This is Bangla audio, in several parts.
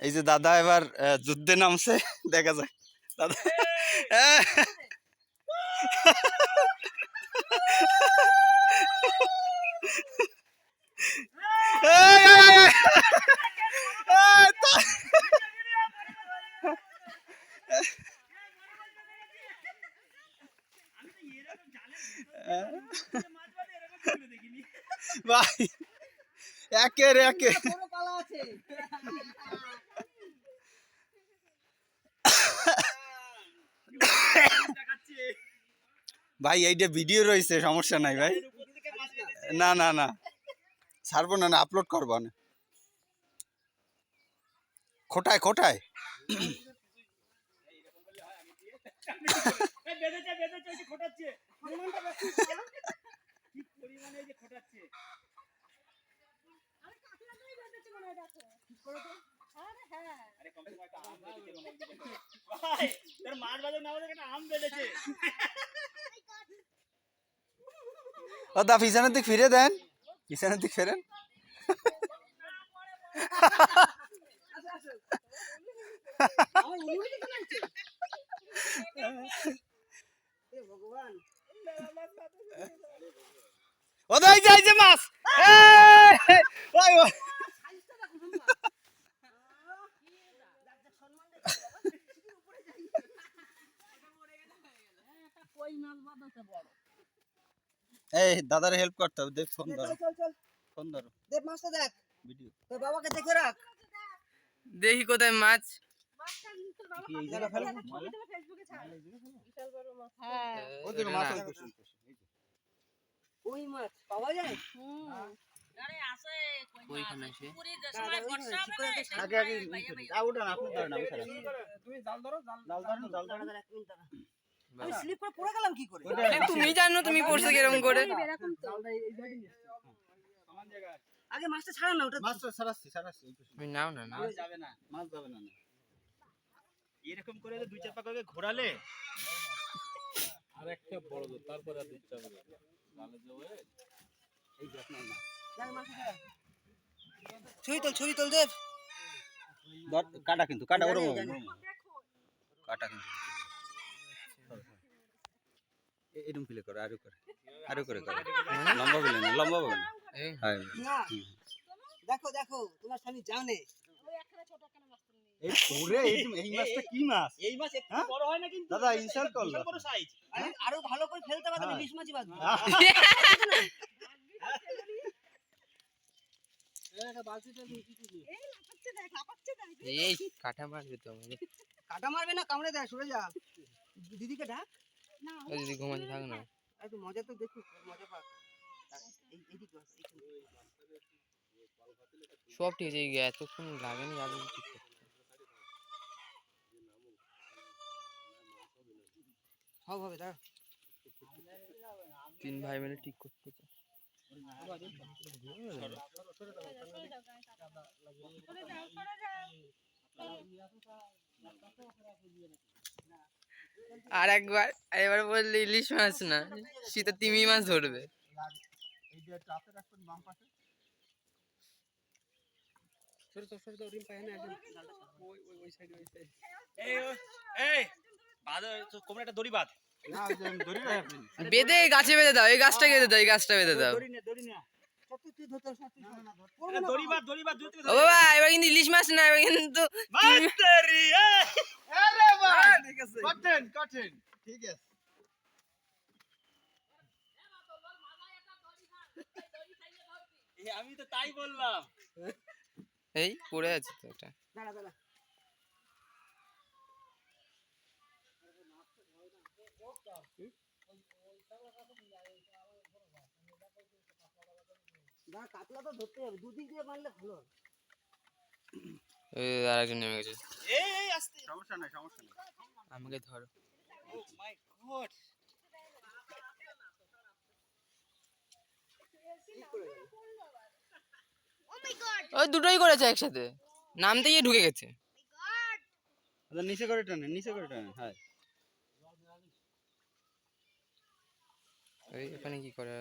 এই যে দাদা এবার যুদ্ধে নামছে দেখা যায় দাদা ভাই একের একে বড় পালা আছে ভাই, এইটা ভিডিও রয়েছে, সমস্যা নাই ভাই। না না না। ছাড়বো না না আপলোড করব না। খোটায় খোটায়। আরে সময় একটা ভাই বাজার না আম বেঁধেছে। ও দা, পিছনের দিক ফিরে দেন। পিছনের দিক ফেরেন। ও দা, এই যে এই যে মাছ এই! ওই, ওই। সাইজটা দেখো তোমরা কই মাছ বড়। এই দাদার হেল্প করতে হবে। দেখ ফোন ধরো। চল চল ফোন ধরো। দেখ মাছটা দেখ। ভিডিও তোর বাবাকে দেখে রাখ। দেখি কোথায় মাছ। কি এই জায়গা ফেলো। ওদের মাছ। ওই কুসুম কুসুম, এই যে। ওই মাছ? পাওয়া যায়? আগে আগে ই করি। আ, ওটা না, আপনি ধরেন, আমি ছাড়াচ্ছি। জাল ধরেন, জাল ধরেন। দাঁড়া, দাঁড়া, এক মিনিট দাঁড়া। আমি স্লিপ করে পড়ে গেলাম কি করে? তুমি জানো তুমি পড়ছো কীরকম করে। আগে মাছটা ছাড়া না ওটা মাছটা ছাড়াচ্ছি, ছাড়াচ্ছি, তুমি নাও না মাছ যাবে না, মাছ যাবে না, না। এরকম করে দুই চার পাক করে ঘোরালে। এই যে আপনার মাছ। দেখ মাছটা ছাড়া। ছবি তোল ছবি তোল দেব। কাটা কিন্তু কাটা হবে। কাটা কিন্তু। এ- এরম ফিলে করো আরও করে। আরও করে করো। লম্বা বলে না লম্বা বলে। না এই। হ্যাঁ। না। দেখো দেখো তোমার স্বামী জানে। এই পুরে এই এই মাছটা কি মাছ? এই মাছ একটু হ্যাঁ? বড় হয় না কিন্তু? দাদা, insult করল। বিশাল বড় সাইজ আরে আরও ভালো করে ফেলতে পারবে। বিশ মাছি এই কাটা মারবে তো কাটা মারবে না কামড়ে দেয় সরে যা। দিদিকে ডাক। দিদি ঘুমাতে থাক না। একটু মজা তো দেখুক মজা পাক। সব ঠিক আছে এতক্ষণ লাগেনি আগে ঠিক করতে। সব হবে দাঁড়া। তিন ভাই মিলে ঠিক করতেছে আর একবার এবার বললে ইলিশ মাছ না শীতে তিমি মাছ ধরবে। বেঁধে। গাছে বেঁধে দাও এই গাছটা বেঁধে দাও এই গাছটা বেঁধে দাও। বাবা। এবার কিন্তু ইলিশ মাছ না এবার কিন্তু মাস্টারি আরে ভাই ঠিক আছে। কঠিন কঠিন। ঠিক আছে। আমি তো তাই বললাম। এই পড়ে আছে তো এটা। দাঁড়া দাঁড়া। দাঁড়া কাতলা তো ধরতে হবে। দুদিক দিয়ে বানলে ভালো হবে। এই আরেকজন নেমে গেছে। এই এই আস্তে। সমস্যা নাই সমস্যা নাই। আমাকে ধরো। ও মাই গড ওই দুটোই করেছে একসাথে। নামতে গিয়ে ঢুকে গেছে। আচ্ছা নিচে করে টানে নিচে করে টানে হ্যাঁ ওই এখানে কি করে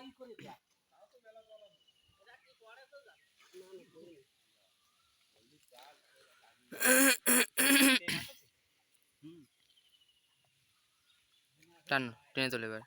ই করে দেয়া টান টেনে তোলে এবার।